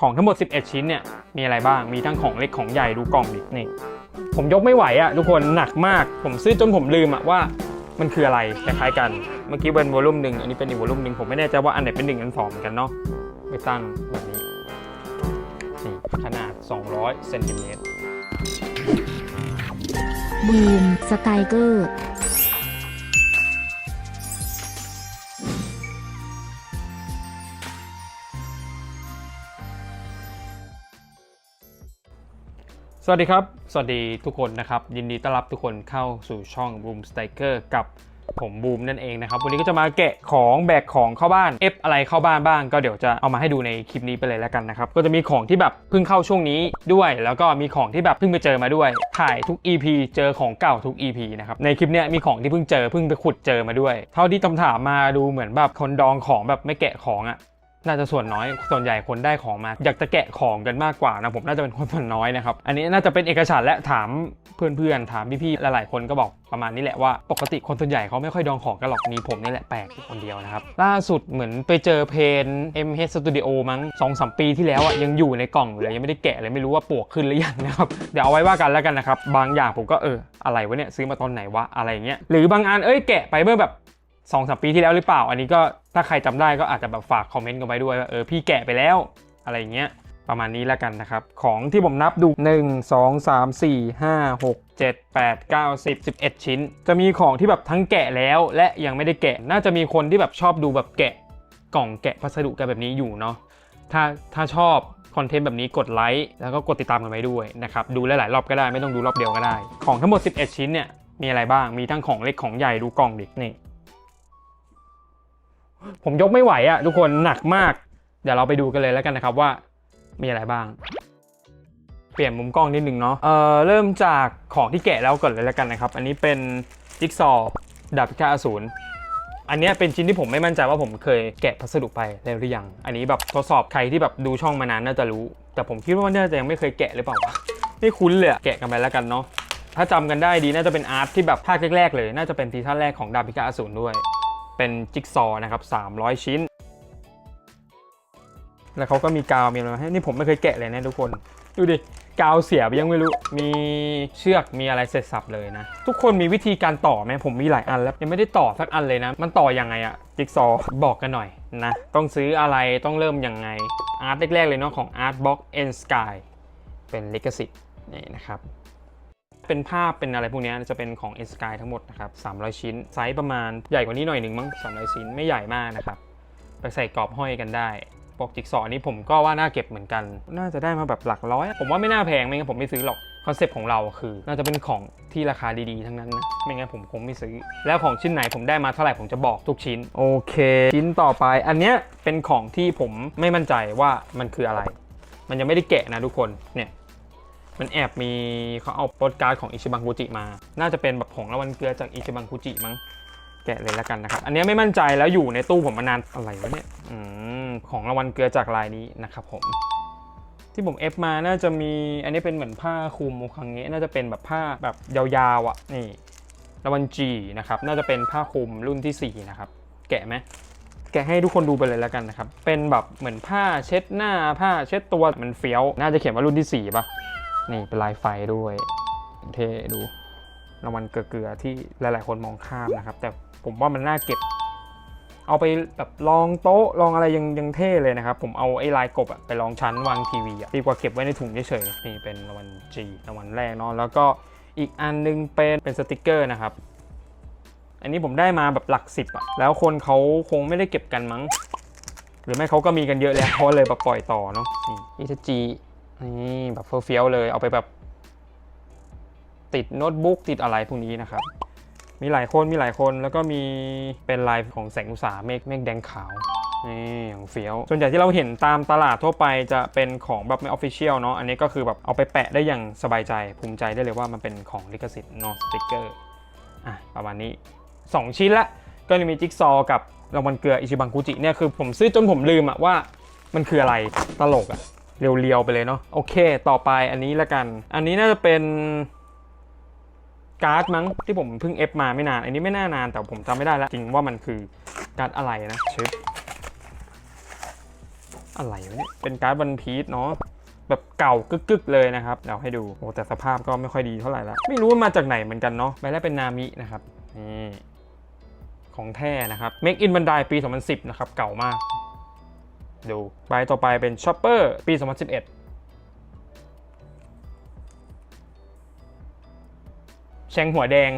ของทั้งหมด 11 ชิ้นเนี่ยมีอะไรบ้างมีทั้งของเล็กของใหญ่ดูกล่องดินี่ผมยกไม่ไหวอะ่ะทุกคนหนักมาก ผมซื้อจนผมลืมอะ่ะว่ามันคืออะไรคล้ายๆกันเมื่อกี้เป็นวอลลุ่มหนึ่งอันนี้เป็นอีกวอลลุ่มหนึ่งผมไม่แน่ใจว่าอันไหนเป็นหนึ่งอันสองเหมือนกันเนาะไปตั้งแบบนี้นี่ขนาด 200เซนติเมตรบูมสไตเกอร์ วัสดีครับ สวัสดีทุกคนนะครับ ยินดีต้อนรับทุกคนเข้าสู่ช่อง Boom Sticker กับผมบูมนั่นเองนะครับ วันนี้ก็จะมาแกะของแบกของเข้าบ้านเอฟอะไรเข้าบ้านบ้าง ก็เดี๋ยวจะเอามาให้ดูในคลิปนี้ไปเลยแล้วกันนะครับ ก็จะมีของที่แบบเพิ่งเข้าช่วงนี้ด้วย แล้วก็มีของที่แบบเพิ่งไปเจอมาด้วย ถ่ายทุก EP เจอของเก่าทุก EP นะครับ ในคลิปเนี้ยมีของที่เพิ่งเจอเพิ่งไปขุดเจอมาด้วย เท่าที่ตำถามมาดูเหมือนแบบคนดองของแบบไม่แกะของอะ น่าจะส่วนน้อย ส่วนใหญ่คนได้ของมา อยากจะแกะของกันมากกว่านะผมน่าจะเป็นคนส่วนน้อยนะครับ อันนี้น่าจะเป็นเอกฉันและถามเพื่อนๆ ถามพี่ๆ หลายๆ คนก็บอกประมาณนี้แหละว่าปกติคนส่วนใหญ่เขาไม่ค่อยดองของกันหรอกมีผมนี่แหละแปลกคนเดียวนะครับ ล่าสุดเหมือนไปเจอเพน MH Studio มั้ง2อสปีที่แล้วอะยังอยู่ในกล่องอยู่เลยยังไม่ได้แกะเลยไม่รู้ว่าปวกขึ้นหรือยังนะครับเดี๋ยวเอาไว้ว่ากันแล้วกันนะครับบางอย่างผมก็เอออะไรวะเนี่ยซื้อมาตอนไหนวะอะไรเงี้ยหรือบางอันเอ้ยแกะไปเมื่อแบบ สองสามปีที่แล้วหรือเปล่า อันนี้ก็ถ้าใครจำได้ก็อาจจะแบบฝากคอมเมนต์กันไว้ด้วยว่าเออพี่แกะไปแล้วอะไรเงี้ยประมาณนี้แล้วกันนะครับ ของที่ผมนับดู 1 2 3 4 5 6 7 8 9 10 11 ชิ้น จะมีของที่แบบทั้งแกะแล้วและยังไม่ได้แกะ น่าจะมีคนที่แบบชอบดูแบบแกะกล่องแกะพัสดุกันแบบนี้อยู่เนาะถ้าถ้าชอบคอนเทนต์แบบนี้กดไลค์แล้วก็กดติดตามกันไว้ด้วยนะครับ ดูหลายๆรอบก็ได้ไม่ต้องดูรอบเดียวก็ได้ ของทั้งหมด 11 ชิ้นเนี่ยมีอะไรบ้างมีทั้งของเล็กของใหญ่ดูกล่องดินี่ ผมยกไม่ไหวอะทุกคนหนักมาก เดี๋ยวเราไปดูกันเลยแล้วกันนะครับว่ามีอะไรบ้าง เปลี่ยนมุมกล้องนิดนึงเนาะเอ่อเริ่มจากของที่แกะแล้วก่อนเลยแล้วกันนะครับ อันนี้เป็นจิ๊กซอว์ดาบพิฆาตอสูรอันนี้เป็นชิ้นที่ผมไม่มั่นใจว่าผมเคยแกะพัสดุไปแล้วหรือยัง อันนี้แบบทดสอบใครที่แบบดูช่องมานานน่าจะรู้ แต่ผมคิดว่าน่าจะยังไม่เคยแกะหรือเปล่าวะไม่คุ้นเลยแกะกันไปแล้วกันเนาะถ้าจำกันได้ดีน่าจะเป็นอาร์ตที่แบบภาคแรกๆเลย น่าจะเป็นซีซั่นแรกของดาบพิฆาตอสูรด้วย เป็นจิ๊กซอว์นะครับ300 ชิ้น แล้วเขาก็มีกาวมีอะไรมาให้นี่ผมไม่เคยแกะเลยนะทุกคน ดูดิ กาวเสียไปยังไม่รู้ มีเชือกมีอะไรเสร็จสับเลยนะ ทุกคนมีวิธีการต่อไหมผมมีหลายอันแล้ว ยังไม่ได้ต่อสักอันเลยนะ มันต่อยังไงอะจิ๊กซอว์บอกกันหน่อยนะ ต้องซื้ออะไรต้องเริ่มยังไงอาร์ตแรกๆเลยเนาะของ Art Box and Sky เป็นลิขสิทธิ์นี่นะครับ เป็นภาพเป็นอะไรพวกนี้จะเป็นของ s k y ทั้งหมดนะครับ300 ชิ้น ไซส์ประมาณใหญ่กว่านี้หน่อยหนึ่งมั้ง300 ชิ้นไม่ใหญ่มากนะครับ ไปใส่กรอบห้อยกันได้ปกจิกซอว์นี้ผมก็ว่าน่าเก็บเหมือนกัน น่าจะได้มาแบบหลักร้อย ผมว่าไม่น่าแพงไม่งั้นผมไม่ซื้อหรอก คอนเซปต์ของเราคือ น่าจะเป็นของที่ราคาดีๆ ทั้งนั้นนะ ไม่งั้นผมคงไม่ซื้อ แล้วของชิ้นไหนผมได้มาเท่าไหร่ผมจะบอกทุกชิ้น โอเค ชิ้นต่อไป อันเนี้ยเป็นของที่ผมไม่มั่นใจว่ามันคืออะไร มันยังไม่ได้แกะนะทุกคน เนี่ย มันแอบมีเขาเอาโปสการ์ดของอิชิบังกุจิมา น่าจะเป็นแบบของรางวัลเกลือจากอิชิบังกุจิมั้ง แกะเลยแล้วกันนะครับ อันนี้ไม่มั่นใจแล้วอยู่ในตู้ผมมานานอะไรวะเนี่ย อืม ของรางวัลเกลือจากลายนี้นะครับผม ที่ผมเอฟมาน่าจะมี อันนี้เป็นเหมือนผ้าคลุมโอคังเงะน่าจะเป็นแบบผ้าแบบยาวๆอะ นี่รางวัลจีนะครับ น่าจะเป็นผ้าคลุมรุ่นที่สี่นะครับ แกะไหมแกะให้ทุกคนดูไปเลยแล้วกันนะครับ เป็นแบบเหมือนผ้าเช็ดหน้าผ้าเช็ดตัวมันเฟี้ยว น่าจะเขียนว่ารุ่นที่สี่ป่ะ นี่เป็นลายไฟด้วยเท่ดูรางวัลเกลือที่หลาย ๆ คนมองข้ามนะครับ แต่ผมว่ามันน่าเก็บ เอาไปแบบลองโต๊ะลองอะไรยังยังเท่เลยนะครับ ผมเอาไอ้ลายกบอะไปลองชั้นวางทีวีอะดีกว่าเก็บไว้ในถุงเฉยๆนี่เป็นรางวัล G รางวัลแรกเนาะแล้วก็อีกอันนึงเป็นเป็นสติกเกอร์นะครับ อันนี้ผมได้มาแบบหลักสิบอะแล้วคนเขาคงไม่ได้เก็บกันมั้ง หรือไม่เขาก็มีกันเยอะแล้วเขาเลยแบบปล่อยต่อเนาะนี่อิทจี นี่แบบเฟี้ยวๆเลย เอาไปแบบ ติดโน้ตบุ๊กติดอะไรพวกนี้นะครับ มีหลายคนมีหลายคนแล้วก็มีเป็นลายของแสงอุตสาหเมฆเมฆแดงขาวนี่อย่างเฟี้ยว ส่วนใหญ่ที่เราเห็นตามตลาดทั่วไปจะเป็นของแบบไม่ออฟฟิเชียลเนาะอันนี้ก็คือแบบเอาไปแปะได้อย่างสบายใจภูมิใจได้เลยว่ามันเป็นของลิขสิทธิ์เนาะสติกเกอร์อะประมาณนี้ 2 ชิ้นละก็จะมีจิ๊กซอว์กับรางวัลเกลืออิชิบังกุจิเนี่ยคือผมซื้อจนผมลืมอะว่ามันคืออะไรตลกอะ เรียวๆไปเลยเนาะโอเค ต่อไปอันนี้ละกัน อันนี้น่าจะเป็นการ์ดมั้งที่ผมเพิ่งเอฟมาไม่นาน อันนี้ไม่น่านานแต่ผมจำไม่ได้แล้วจริงว่ามันคือการ์ดอะไรนะชึบอะไรเนี่ยเป็นการ์ดวันพีชเนาะแบบเก่ากึกๆเลยนะครับเดี๋ยวให้ดูโอ้แต่สภาพก็ไม่ค่อยดีเท่าไหร่ละไม่รู้ว่ามาจากไหนเหมือนกันเนาะใบแรกเป็นนามินะครับนี่ของแท้นะครับ Make in บันไดปี 2010 นะครับ เก่ามาก ดูใบต่อไปเป็น Chopper ปี 2011 แชงหัวแดง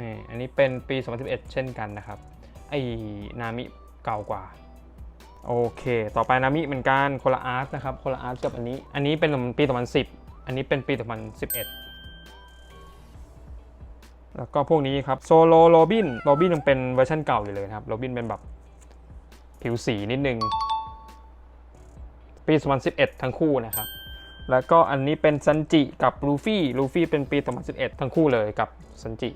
นี่อันนี้เป็นปี 2011 เช่นกันนะครับ ไอ้นามิเก่ากว่า โอเค ต่อไปนามิเหมือนกันคนละอาร์ตนะครับคนละอาร์ตกับอันนี้ อันนี้เป็นปี 2010 อันนี้เป็นปี 2011แล้วก็พวกนี้ครับโซโลโรบินโรบินยังเป็นเวอร์ชันเก่าอยู่เลยครับโรบินเป็นแบบผิวสีนิดนึง ปี 2011 ทั้งคู่นะครับ แล้วก็อันนี้เป็นซันจิกับลูฟี่ ลูฟี่เป็นปี 2011 ทั้งคู่เลยกับซันจิ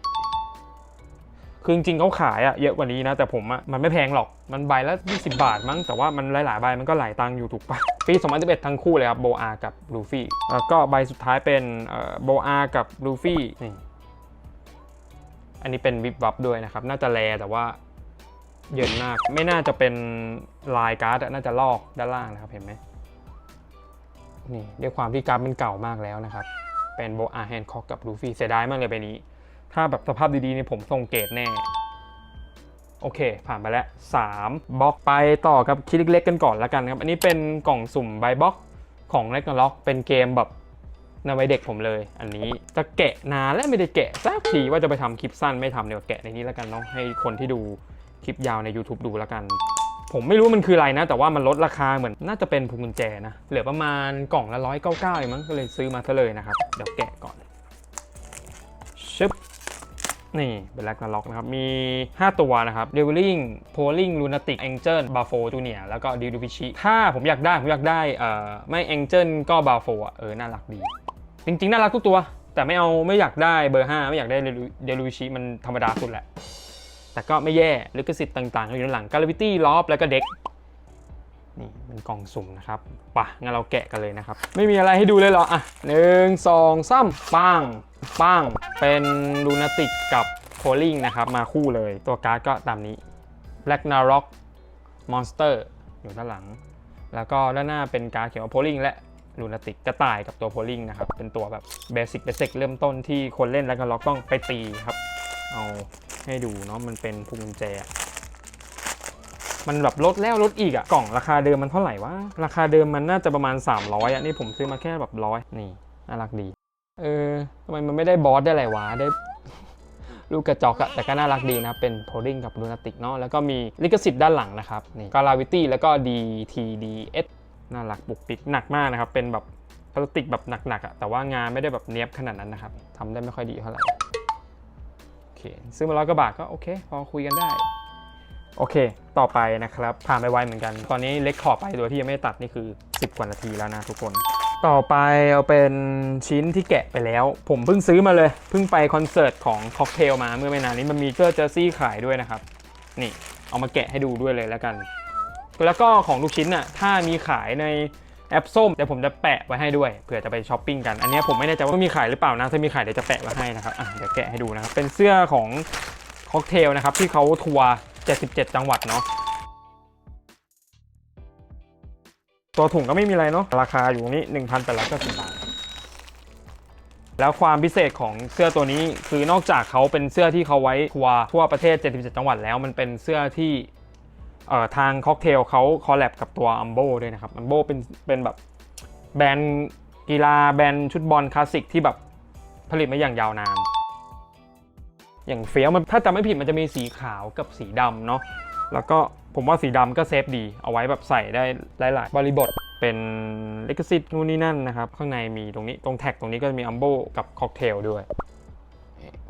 คือจริงๆเขาขายอะเยอะกว่านี้นะ แต่ผมอะมันไม่แพงหรอก มันใบละ 20 บาทมั้ง แต่ว่ามันหลายๆใบมันก็หลายตังค์อยู่ถูกปะปี 2011 ทั้งคู่เลยครับโบอากับลูฟี่ แล้วก็ใบสุดท้ายเป็นโบอากับลูฟี่นี่อันนี้เป็นวิบวับด้วยนะครับ น่าจะแลแต่ว่าเยินมาก ไม่น่าจะเป็นลายการ์ดอะน่าจะลอกด้านล่างนะครับ เห็นไหม นี่ด้วยความที่การ์ดมันเก่ามากแล้วนะครับ เป็นโบอาแฮนด์คอกกับลูฟี่เสียดายมากเลยใบนี้ ถ้าแบบสภาพดีๆนี่ผมส่งเกรดแน่ โอเค ผ่านไปแล้ว 3บล็อกไปต่อกับคิดเล็กๆกันก่อนละกันครับ อันนี้เป็นกล่องสุ่มใบบล็อกของ r a g n a r o k เป็นเกมแบบในวัยเด็กผมเลย อันนี้จะแกะนานและไม่ได้แกะสักทีว่าจะไปทำคลิปสั้นไม่ทำเดี๋ยวแกะในนี้แล้วกันเนาะให้คนที่ดูคลิปยาวใน YouTube ดูแล้วกัน ผมไม่รู้มันคืออะไรนะ แต่ว่ามันลดราคาเหมือนน่าจะเป็นพวงกุญแจนะเหลือประมาณกล่องละร้อยเก้าเก้าเองมั้งก็เลยซื้อมาซะเลยนะครับเดี๋ยวแกะก่อนชึบนี่เป็นแร็กนาล็อกนะครับ มี 5 ตัวนะครับเดวิลลิงโพลิงลูนาติกแองเจิลบาโฟจูเนียแล้วก็ดิวดูพิชิถ้าผมอยากได้ ผมอยากได้เอ่อไม่แองเจิลก็บาโฟอะเออ น่ารักดี จริง ๆ น่ารักทุกตัว แต่ไม่เอาไม่อยากได้เบอร์ 5 ไม่อยากได้เดลูพิชิมันธรรมดาสุดแหละ แต่ก็ไม่แย่ลิขสิทธิ์ต่างๆอยู่ด้านหลังกาลวิตี้ลอฟแล้วก็เด็กนี่เป็นกล่องสุ่มนะครับปะงั้นเราแกะกันเลยนะครับ ไม่มีอะไรให้ดูเลยเหรอ อะหนึ่งสองสามปังปังเป็นลูนาติกกับโคลิงนะครับ มาคู่เลยตัวการ์ดก็ตามนี้ Black n a r o k Monster อยู่ด้านหลัง แล้วก็ด้านหน้าเป็นการ์ดเขียนว่าโพลิงและลูนาติกกระต่ายกับตัวโพลิงนะครับ เป็นตัวแบบเบสิกเบสิกเริ่มต้นที่คนเล่นแล้วก็ล็อกต้องไปตีครับ เอา ให้ดูเนาะมันเป็นพวงกุญแจ มันแบบลดแล้วลดอีกอะกล่องราคาเดิมมันเท่าไหร่วะ ราคาเดิมมันน่าจะประมาณ 300อะนี่ผมซื้อมาแค่แบบร้อยนี่น่ารักดี เออทำไมมันไม่ได้บอสได้อะไรวะได้ลูกกระจอกอะแต่ก็น่ารักดีนะ เป็นโพลิงกับลูนาติกเนาะแล้วก็มีลิขสิทธิ์ด้านหลังนะครับนี่กาลาวิตี้แล้วก็ DTDS น่ารักปุกปิกหนักมากนะครับ เป็นแบบพลาสติกแบบหนักๆอะแต่ว่างานไม่ได้แบบเนี้ยบขนาดนั้นนะครับทำได้ไม่ค่อยดีเท่าไหร่ เคซื้อมาร้อยกว่าบาทก็โอเค พอคุยกันได้ โอเค ต่อไปนะครับ ผ่านไปไวเหมือนกัน ตอนนี้เล็กขอบไปโดยที่ยังไม่ตัดนี่คือ 10 กว่านาทีแล้วนะทุกคน ต่อไปเอาเป็นชิ้นที่แกะไปแล้ว ผมเพิ่งซื้อมาเลย เพิ่งไปคอนเสิร์ตของค็อกเทลมาเมื่อไม่นานนี้มันมีเสื้อเจอร์ซี่ขายด้วยนะครับ นี่เอามาแกะให้ดูด้วยเลยแล้วกัน แล้วก็ของทุกชิ้นน่ะถ้ามีขายใน แอปส้มเดี๋ยวผมจะแปะไว้ให้ด้วยเผื่อจะไปช้อปปิ้งกัน อันนี้ผมไม่แน่ใจว่ามีขายหรือเปล่านะ ถ้ามีขายเดี๋ยวจะแปะไว้ให้นะครับอะเดี๋ยวแกะให้ดูนะครับ เป็นเสื้อของค็อกเทลนะครับที่เขาทัวร์ 77 จังหวัดเนาะตัวถุงก็ไม่มีอะไรเนาะราคาอยู่นี่1,890บาทแล้วความพิเศษของเสื้อตัวนี้คือนอกจากเขาเป็นเสื้อที่เขาไว้ทัวร์ทั่วประเทศ 77 จังหวัดแล้วมันเป็นเสื้อที่ ทางค็อกเทลเขาคอลแลบกับตัวอัมโบด้วยนะครับอัมโบเป็นเป็นแบบแบรนด์กีฬาแบรนด์ชุดบอลคลาสสิกที่แบบผลิตมาอย่างยาวนาน อย่างเฟี้ยวมันถ้าจำไม่ผิดมันจะมีสีขาวกับสีดำเนาะแล้วก็ผมว่าสีดำก็เซฟดี เอาไว้แบบใส่ได้หลาย ๆ บริบทเป็นลิขสิทธิ์นู่นนี่นั่นนะครับ ข้างในมีตรงนี้ตรงแท็กตรงนี้ก็จะมีอัมโบกับค็อกเทลด้วย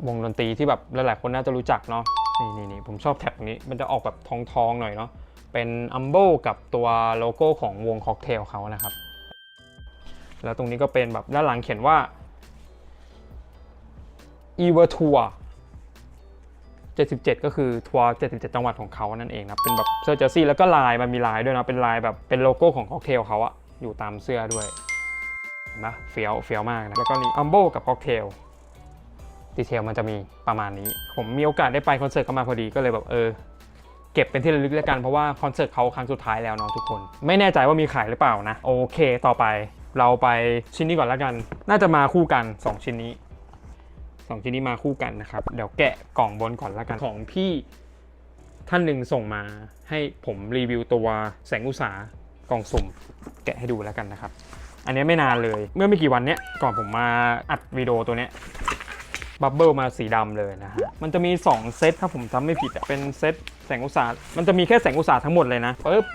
วงดนตรีที่แบบหลาย ๆ คนน่าจะรู้จักเนาะ นี่นี่นี่ผมชอบแท็กตรงนี้ มันจะออกแบบทองทองๆหน่อยเนาะ เป็นอัมโบกับตัวโลโก้ของวงค็อกเทลเขานะครับ แล้วตรงนี้ก็เป็นแบบด้านหลังเขียนว่า e v e r Tour 77 ก็คือทัวร์77 จังหวัดของเขานั่นเองนะ เป็นแบบเสื้อเจอร์ซี่แล้วก็ลายมันมีลายด้วยนะ เป็นลายแบบเป็นโลโก้ของค็อกเทลเขาอะอยู่ตามเสื้อด้วยนะเฟี้ยวเฟี้ยวมากนะ แล้วก็นี่อัมโบกับค็อกเทล ดีเทลมันจะมีประมาณนี้ ผมมีโอกาสได้ไปคอนเสิร์ตเข้ามาพอดีก็เลยแบบเออเก็บเป็นที่ระลึกแล้วกันเพราะว่าคอนเสิร์ตเขาครั้งสุดท้ายแล้วเนาะทุกคน ไม่แน่ใจว่ามีขายหรือเปล่านะ โอเค ต่อไปเราไปชิ้นนี้ก่อนแล้วกัน น่าจะมาคู่กัน 2 ชิ้นนี้สองชิ้นนี้มาคู่กันนะครับ เดี๋ยวแกะกล่องบนก่อนแล้วกันของพี่ท่านหนึ่งส่งมาให้ผมรีวิวตัวแสงอุตสากล่องสุ่ม แกะให้ดูแล้วกันนะครับ อันนี้ไม่นานเลย เมื่อไม่กี่วันเนี้ยก่อนผมมาอัดวิดีโอตัวเนี้ย บับเบิลมาสีดำเลยนะฮะ มันจะมี 2 เซตถ้าผมจำไม่ผิดเป็นเซตแสงอุตสาห์มันจะมีแค่แสงอุตสาห์ทั้งหมดเลยนะปึ๊บ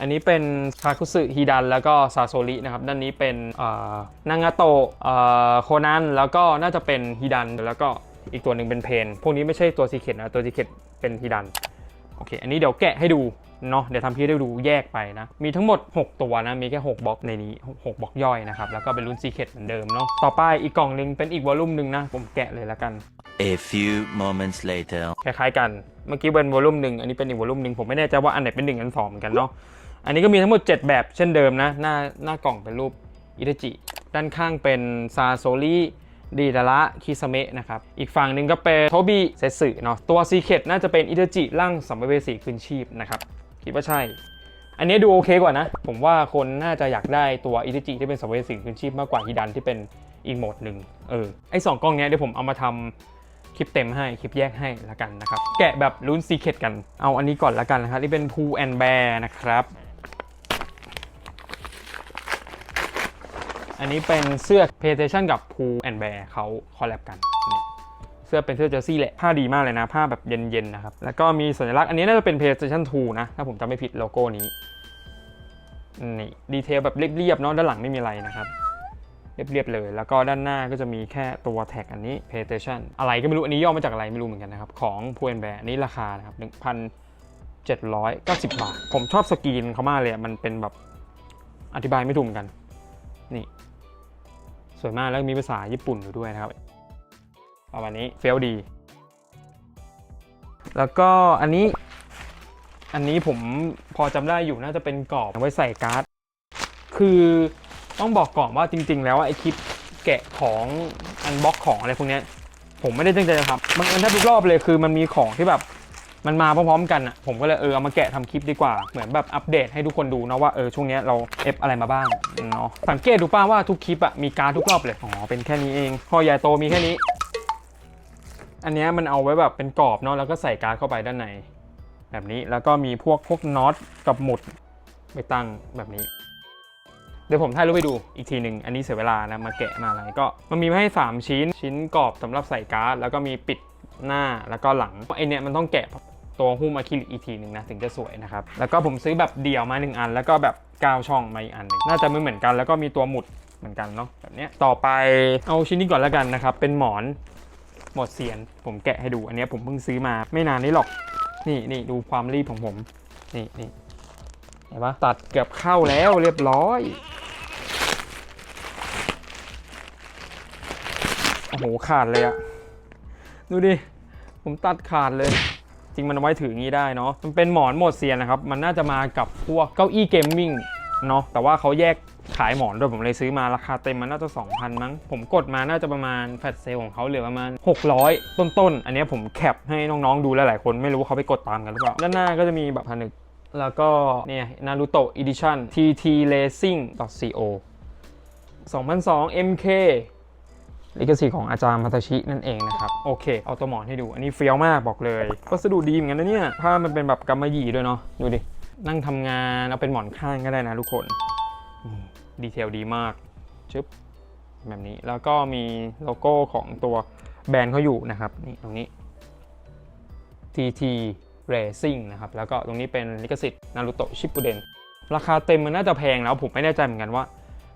อันนี้เป็นคาคุสึฮิดันแล้วก็ซาโซรินะครับ ด้านนี้เป็นอ่อนางาโตะเอ่อโคนันแล้วก็น่าจะเป็นฮิดันแล้วก็อีกตัวหนึ่งเป็นเพน พวกนี้ไม่ใช่ตัวซีเคทนะ ตัวซีเคทเป็นฮิดัน โอเค อันนี้เดี๋ยวแกะให้ดูเนาะเดี๋ยวทำพี่ได้ดูแยกไปนะ มีทั้งหมด 6 ตัวนะ มีแค่ 6บล็อกในนี้ 6บล็อกย่อยนะครับ แล้วก็เป็นรุ่นซีเคทเหมือนเดิมเนาะต่อไปอีกกล่องหนึงเป็นอีกวอลลุ่มหนึ่งนะ ผมแกะเลยแล้วกัน A few moments later. คล้ายๆกันเมื่อกี้เป็นวอลลุ่มหนึ่งอันนี้เป็นอีกวอลลุ่มหนึ่งผมไม่แน่ใจว่าอันไหนเป็นหนึ่งอันสองเหมือนกันเนาะอันนี้ก็มีทั้งหมด 7 แบบเช่นเดิมนะหน้าหน้ากล่องเป็นรูปอิตาจิด้านข้างเป็นซาโซริ ดีดาระคิสเมะนะครับ อีกฝั่งหนึ่งก็เป็นโทบิเซสึเนาะตัวซีเคทน่าจะเป็นอิตาจิร่างสัมภเวสีคืนชีพนะครับ คิดว่าใช่ อันนี้ดูโอเคกว่านะ ผมว่าคนน่าจะอยากได้ตัวอิตาจิที่เป็นสัมภเวสีคืนชีพมากกว่าฮิดันที่เป็นอีกโหมดหนึ่งเออไอสองกล้องเนี้ยเดี๋ยวผมเอามาทำคลิปเต็มให้ คลิปแยกให้ละกันนะครับ แกะแบบลุ้นซีเคทกันเอาอันนี้ก่อนละกันนะครับ นี่เป็น Pooh and Bear นะครับ อันนี้เป็นเสื้อ PlayStation กับ Pooh and Bear เขาคอลแลบกันเสื้อเป็นเสื้อเจอร์ซี่แหละ ผ้าดีมากเลยนะ ผ้าแบบเย็นๆนะครับ แล้วก็มีสัญลักษณ์อันนี้น่าจะเป็น PlayStation 2 นะ ถ้าผมจำไม่ผิดโลโก้นี้นี่ดีเทลแบบเรียบๆเนาะด้านหลังไม่มีอะไรนะครับเรียบๆเลย แล้วก็ด้านหน้าก็จะมีแค่ตัวแท็กอันนี้ PlayStation อะไรก็ไม่รู้ อันนี้ย่อมาจากอะไรไม่รู้เหมือนกันนะครับ ของพูเอนแบร์อันนี้ราคานะครับ1,790 บาท ผมชอบสกรีนเขามากเลยอะมันเป็นแบบอธิบายไม่ถูกเหมือนกัน สวยมากแล้วมีภาษาญี่ปุ่นอยู่ด้วยนะครับ ประมาณนี้เฟลดี แล้วก็อันนี้ อันนี้ผมพอจำได้อยู่น่าจะเป็นกรอบเอาไว้ใส่การ์ด คือต้องบอกก่อนว่าจริง ๆ แล้วไอคลิปแกะของอันบ็อกของอะไรพวกนี้ผมไม่ได้ตั้งใจจะทำมันแทบทุกรอบเลยคือมันมีของที่แบบ มันมาพร้อมๆกันอะผมก็เลยเออเอามาแกะทำคลิปดีกว่าเหมือนแบบอัปเดตให้ทุกคนดูนะว่าเออช่วงเนี้ยเราเอฟอะไรมาบ้างเนาะสังเกตดูป้าว่าทุกคลิปอะมีการดทุกรอบเลยอ๋อเป็นแค่นี้เองพอใหญ่โตมีแค่นี้ อันเนี้ยมันเอาไว้แบบเป็นกรอบเนาะแล้วก็ใส่การ์ดเข้าไปด้านในแบบนี้แล้วก็มีพวกพวกน็อตกับหมุดไปตั้งแบบนี้เดี๋ยวผมถ่ายรูปไปดูอีกทีหนึ่ง อันนี้เสียเวลานะ มาแกะมาอะไรก็ มันมีมาให้ 3 ชิ้น ชิ้นกรอบสำหรับใส่การ์ด แล้วก็มีปิดหน้าแล้วก็หลังไอเนี้ยมันต้องแกะ ตัวหุ้มอะคริลิกอีกทีหนึ่งนะถึงจะสวยนะครับ แล้วก็ผมซื้อแบบเดี่ยวมาหนึ่งอัน แล้วก็แบบกาวช่องมาอีกอันหนึ่งน่าจะไม่เหมือนกัน แล้วก็มีตัวหมุดเหมือนกันเนาะแบบนี้ต่อไปเอาชิ้นนี้ก่อนแล้วกันนะครับ เป็นหมอนหมดเสียน ผมแกะให้ดูอันนี้ผมเพิ่งซื้อมาไม่นานนี้หรอก นี่นี่ดูความรีบของผม นี่นี่เห็นปะตัดเกือบเข้าแล้วเรียบร้อยโอ้โหขาดเลยอะดูดิ ผมตัดขาดเลย จริงมันไว้ถืองี้ได้เนาะมันเป็นหมอนหมดเซียนนะครับ มันน่าจะมากับพวกเก้าอี้เกมมิ่งเนาะแต่ว่าเขาแยกขายหมอนด้วยผมเลยซื้อมาราคาเต็มมันน่าจะ 2,000 มั้ง ผมกดมาน่าจะประมาณแฟลชเซลของเขาเหลือประมาณ 600 ต้นๆ อันนี้ผมแคปให้น้องๆ ดูหลายๆคนไม่รู้ว่าเขาไปกดตามกันหรือเปล่า ด้านหน้าก็จะมีแบบผนึก แล้วก็เนี่ยนารูโตะอีดิชั่น TT Racing co 2002 MK ลิขสิทธิ์ของอาจารย์มาตชินั่นเองนะครับ โอเค เอาตัวหมอนให้ดู อันนี้เฟี้ยวมากบอกเลยวัสดุดีเหมือนกันนะเนี่ยผ้ามันเป็นแบบกำมะหยี่ด้วยเนาะดูดิ นั่งทำงานเอาเป็นหมอนข้างก็ได้นะทุกคนดีเทลดีมากชึบแบบนี้แล้วก็มีโลโก้ของตัวแบรนด์เขาอยู่นะครับนี่ตรงนี้ TT Racing นะครับ แล้วก็ตรงนี้เป็นลิขสิทธิ์นารูโตะชิปปุเดนราคาเต็มมันน่าจะแพงแล้วผมไม่แน่ใจเหมือนกันว่า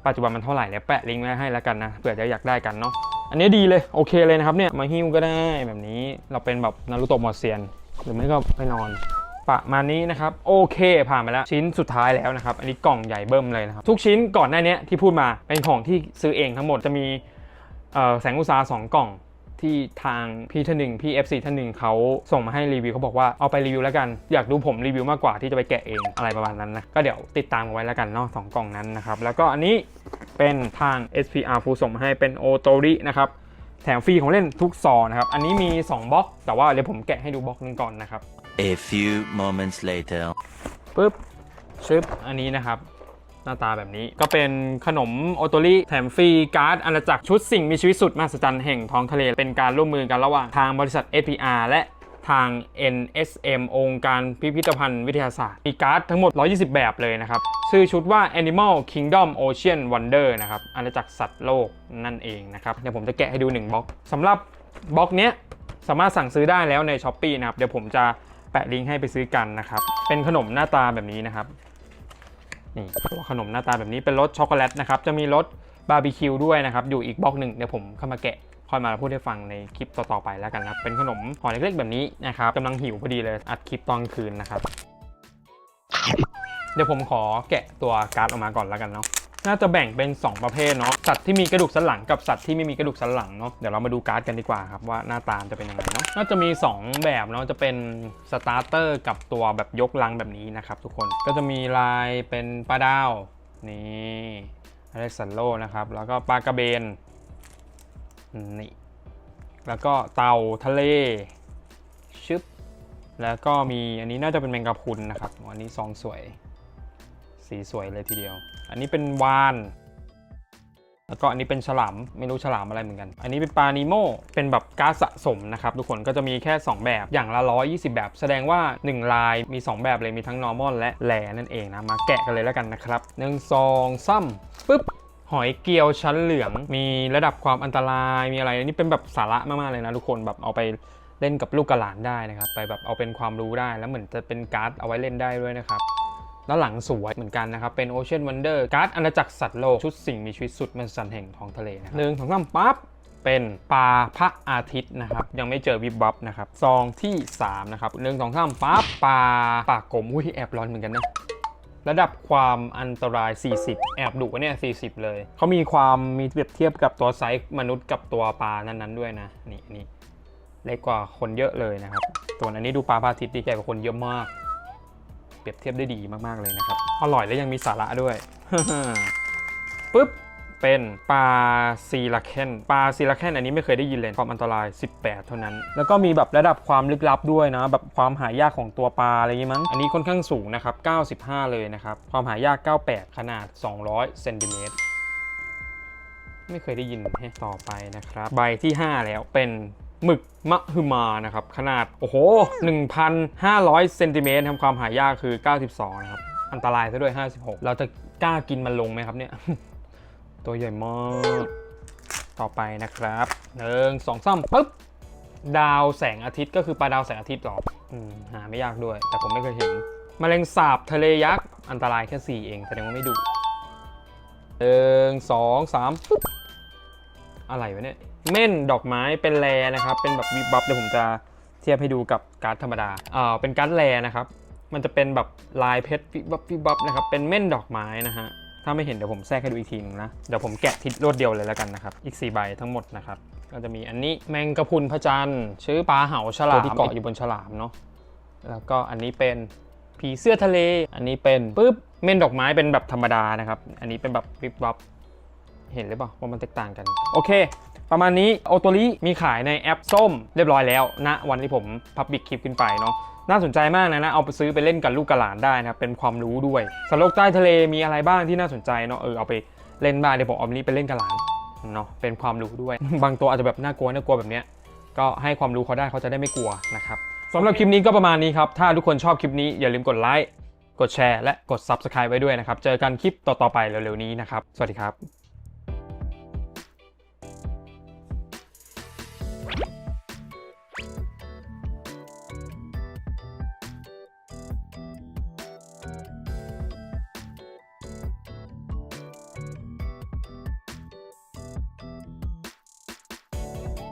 ปัจจุบันมันเท่าไหร่เนี่ยแปะลิงก์ไว้ให้แล้วกันนะเผื่อจะอยากได้กันเนาะอันนี้ดีเลยโอเคเลยนะครับเนี่ยมาหิ้วก็ได้แบบนี้เราเป็นแบบนารูโตะหมดเซียน หรือไม่ก็ไปนอน ประมาณนี้นะครับโอเคผ่านไปแล้วชิ้นสุดท้ายแล้วนะครับอันนี้กล่องใหญ่เบิ่มเลยนะครับทุกชิ้นก่อนหน้านี้ที่พูดมาเป็นของที่ซื้อเองทั้งหมดจะมีแสงอุตสาห์สองกล่อง ที่ทางพี่ท่านหนึ่งพี่ FC ท่านหนึ่งเขาส่งมาให้รีวิวเขาบอกว่าเอาไปรีวิวแล้วกัน อยากดูผมรีวิวมากกว่าที่จะไปแกะเองอะไรประมาณนั้นนะก็เดี๋ยวติดตามกันไว้แล้วกันเนาะสองกล่องนั้นนะครับแล้วก็อันนี้เป็นทาง SPR ฟูส่งมาให้เป็นโอโตรินะครับแถมฟรีของเล่นทุกซองนะครับอันนี้มี2บล็อกแต่ว่าเดี๋ยวผมแกะให้ดูบล็อกหนึงก่อนนะครับ A few moments later. ปึ๊บชึบอันนี้นะครับห น้าตาแบบนี้ ก็เป็นขนมโอโตริแถมฟรีการ์ดอาณาจักรชุดสิ่งมีชีวิตสุดมหัศจรรย์แห่งท้องทะเล เป็นการร่วมมือกันระหว่างทางบริษัท SPR และทาง NSM องค์การพิพิธภัณฑ์วิทยาศาสตร์ มีการ์ดทั้งหมด 120 แบบเลยนะครับ ชื่อชุดว่า Animal Kingdom Ocean Wonder นะครับอาณาจักรสัตว์โลกนั่นเองนะครับ เดี๋ยวผมจะแกะให้ดู 1บล็อกสำหรับบล็อกเนี้ยสามารถสั่งซื้อได้แล้วใน s h อ p e e นะครับ เดี๋ยวผมจะแปะลิงก์ให้ไปซื้อกันนะครับ เป็นขนมหน้าตาแบบนี้นะครับ นี่ตัวขนมหน้าตาแบบนี้เป็นรสช็อกโกแลตนะครับ จะมีรสบาร์บีคิวด้วยนะครับ อยู่อีกบล็อกหนึ่งเดี๋ยวผมเข้ามาแกะค่อยมาพูดให้ฟังในคลิปต่อๆไปแล้วกันนะครับ เป็นขนมห่อเล็กๆแบบนี้นะครับกำลังหิวพอดีเลยอัดคลิปตอนคืนนะครับ เดี๋ยวผมขอแกะตัวการ์ดออกมาก่อนแล้วกันเนาะ น่าจะแบ่งเป็น 2 ประเภทเนาะสัตว์ที่มีกระดูกสันหลังกับสัตว์ที่ไม่มีกระดูกสันหลังเนาะเดี๋ยวเรามาดูการ์ดกันดีกว่าครับว่าหน้าตาจะเป็นยังไงเนาะน่าจะมี 2 แบบเนาะจะเป็นสตาร์เตอร์กับตัวแบบยกลังแบบนี้นะครับทุกคนก็จะมีลายเป็นปลาดาวนี่อเล็กซันโลนะครับแล้วก็ปลากระเบนนี่แล้วก็เต่าทะเลชึบแล้วก็มีอันนี้น่าจะเป็นแมงกะพรุนนะครับอันนี้ซองสวย สีสวยเลยทีเดียว อันนี้เป็นวาน แล้วก็อันนี้เป็นฉลาม ไม่รู้ฉลามอะไรเหมือนกัน อันนี้เป็นปลานิโมเป็นแบบการ์ดสะสมนะครับ ทุกคนก็จะมีแค่ 2 แบบ อย่างละ 120 แบบ แสดงว่า 1 ลายมี 2 แบบเลย มีทั้ง normal และแหลนั่นเองนะ มาแกะกันเลยแล้วกันนะครับหนึ่งซองซ้ำปึ๊บหอยเกลียวชั้นเหลือง มีระดับความอันตราย มีอะไรนี่เป็นแบบสาระมากๆเลยนะทุกคน แบบเอาไปเล่นกับลูกกระหลานได้นะครับ ไปแบบเอาเป็นความรู้ได้ แล้วเหมือนจะเป็นการ์ดเอาไว้เล่นได้ด้วยนะครับ แล้วหลังสวยเหมือนกันนะครับ เป็น Ocean Wonder การ์ดอาณาจักรสัตว์โลก ชุดสิ่งมีชีวิตสุดมหัศจรรย์แห่งท้องทะเลนะหนึ่งสองสามปั๊บเป็นปลาพระอาทิตย์นะครับ ยังไม่เจอวิบวับนะครับซองที่ 3 นะครับหนึ่งสองสามปั๊บปลาปากกลมอุ้ยแอบร้อนเหมือนกันนะระดับความอันตราย 40 แอบดุเนี่ย 40 เลย เขามีความมีเปรียบเทียบกับตัวไซส์มนุษย์กับตัวปลานั้นๆด้วยนะ นี่นี่เล็กกว่าคนเยอะเลยนะครับ ตัวอันนี้ดูปลาพระอาทิตย์ดีใหญ่กว่าคนเยอะมาก เปรียบเทียบได้ดีมากๆเลยนะครับ อร่อยและยังมีสาระด้วยปุ๊บเป็นปลาซีลาเคนปลาซีลาเคนอันนี้ไม่เคยได้ยินเลยความอันตราย 18 เท่านั้น แล้วก็มีแบบระดับความลึกลับด้วยนะ แบบความหายากของตัวปลาอะไรอย่างงี้มั้ง อันนี้ค่อนข้างสูงนะครับ 95 เลยนะครับ ความหายาก 98 ขนาด 200 เซนติเมตร ไม่เคยได้ยินแฮะต่อไปนะครับ ใบที่ 5 แล้วเป็น หมึกมะฮึมานะครับ ขนาด โอ้โห 1,500เซนติเมตรทำความหายากคือ 92 นะครับ อันตรายซะด้วย 56 เราจะกล้ากินมันลงไหมครับเนี่ย ตัวใหญ่มาก ต่อไปนะครับหนึ่งสองสามปึ๊บ ดาวแสงอาทิตย์ก็คือปลาดาวแสงอาทิตย์หรอหาไม่ยากด้วย แต่ผมไม่เคยเห็นมแมลงสาบทะเลยักษ์ อันตรายแค่ 4 เอง แสดงว่าไม่ดุหนึ่งสองสามปึ๊บ อะไรวะเนี่ย เม่นดอกไม้เป็นแรนะครับ เป็นแบบวิบวับเดี๋ยวผมจะเทียบให้ดูกับการ์ดธรรมดาอ่าเป็นการ์ดแรนะครับ มันจะเป็นแบบลายเพชรวิบวับวิบวับนะครับ เป็นเม่นดอกไม้นะฮะ ถ้าไม่เห็นเดี๋ยวผมแทรกให้ดูอีกทีนึงนะ เดี๋ยวผมแกะทิศรวดเดียวเลยแล้วกันนะครับ อีก 4 ใบทั้งหมดนะครับ ก็จะมีอันนี้แมงกะพรุนพระจันทร์ชื่อปลาเหาฉลามที่เกาะอยู่บนฉลามเนาะ แล้วก็อันนี้เป็นผีเสื้อทะเล อันนี้เป็นปุ๊บเม่นดอกไม้เป็นแบบธรรมดานะครับ อันนี้เป็นแบบวิบวับ เห็นหรือเปล่าว่ามันแตกต่างกัน โอเค ประมาณนี้โอโตริมีขายในแอปส้มเรียบร้อยแล้วณวันที่ผมพับบิกคลิปขึ้นไปเนาะน่าสนใจมากนะนะ เอาไปซื้อไปเล่นกับลูกกับหลานได้นะครับ เป็นความรู้ด้วยสโลกใต้ทะเลมีอะไรบ้างที่น่าสนใจเนาะเออเอาไปเล่นบ้างเดี๋ยวผมเอาอันนี้ไปเล่นกับหลานเนาะเป็นความรู้ด้วย บางตัวอาจจะแบบน่ากลัวน่ากลัวแบบเนี้ยก็ให้ความรู้เขาได้เขาจะได้ไม่กลัวนะครับสำหรับคลิปนี้ก็ประมาณนี้ครับ ถ้าทุกคนชอบคลิปนี้อย่าลืมกดไลค์กดแชร์และกด Subscribe ไว้ด้วยนะครับ เจอกันคลิปต่อๆไปเร็วๆนี้นะครับ สวัสดีครับ